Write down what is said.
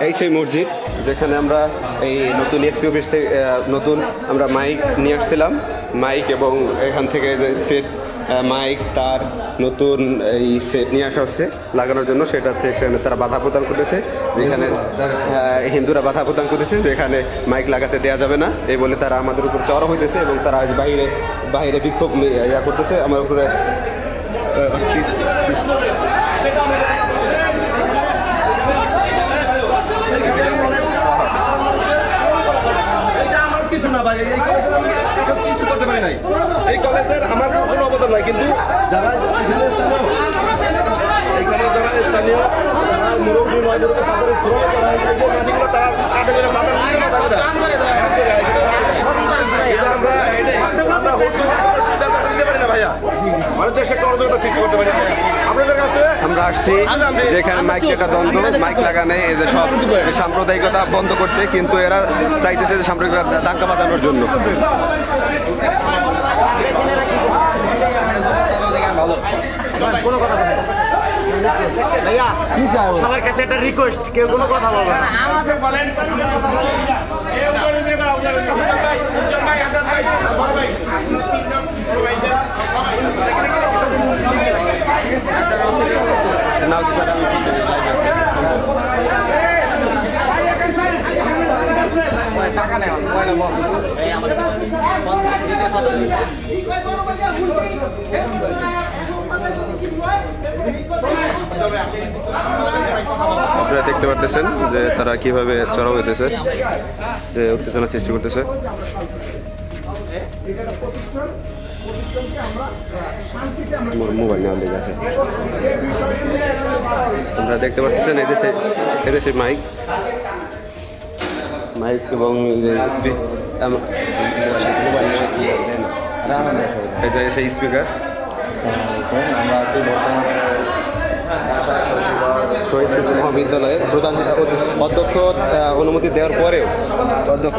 এই সেই মসজিদ যেখানে আমরা এই নতুন এসপি অফিস থেকে নতুন আমরা মাইক নিয়ে আসছিলাম। মাইক এবং এখান থেকে যে সেট মাইক, তার নতুন এই সেট নিয়ে আসা হচ্ছে লাগানোর জন্য। সেটাতে সেখানে তারা বাধা প্রদান করতেছে, যেখানে হিন্দুরা বাধা প্রদান করতেছে, যেখানে মাইক লাগাতে দেওয়া যাবে না। এই বলে তারা আমাদের উপর চড়া হইতেছে এবং তারা আজ বাইরে বাইরে বিক্ষোভ ইয়া করতেছে। আমার উপরে আহ, কি- এটা আমার কিছু না ভাই এই কলেজের আমি এই কাজ পারি নাই। এই কলেজের আমার কোনো অবদান নাই, কিন্তু যারা এখানে যারা স্থানীয় মুরব্বী হয়। এটা আমরা আমরা সিদ্ধান্ত দিতে পারি না, ভাইয়া। মানুষের একটা অরাজকতা সৃষ্টি করতে পারি আপনাদের আসছি যেখানে মাইক একটা দ্বন্দ্ব মাইক লাগানে এই যে সব সাম্প্রদায়িকতা বন্ধ করতে, কিন্তু এরা চাইতেছে যে সাম্প্রদায়িকতা দাঙ্গা বাঁধানোর জন্য। সবার কাছে রিকোয়েস্ট কেউ কোনো কথা বলবে আপনারা দেখতে পারতেছেন যে তারা কীভাবে চড়াও হইতেছে যে উত্তেজনা সৃষ্টি করতেছে। মোবাইল নেওয়ার লেগে আছে আপনারা দেখতে পাচ্ছেন এদেশে এদেশে মাইক মাইক এবং সেই স্পিকার আমরা শহীদ মহাবিদ্যালয়ের প্রধান অধ্যক্ষ অনুমতি দেওয়ার পরেও অধ্যক্ষ